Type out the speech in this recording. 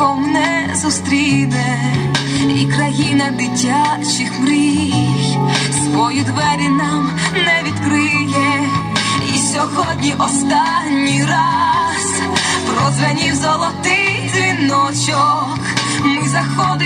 дзвоником не зустріне, і країна дитячих мрій свої двері нам не відкриє. І сьогодні останній раз прозвенів золотий дзвіночок. Ми заходимо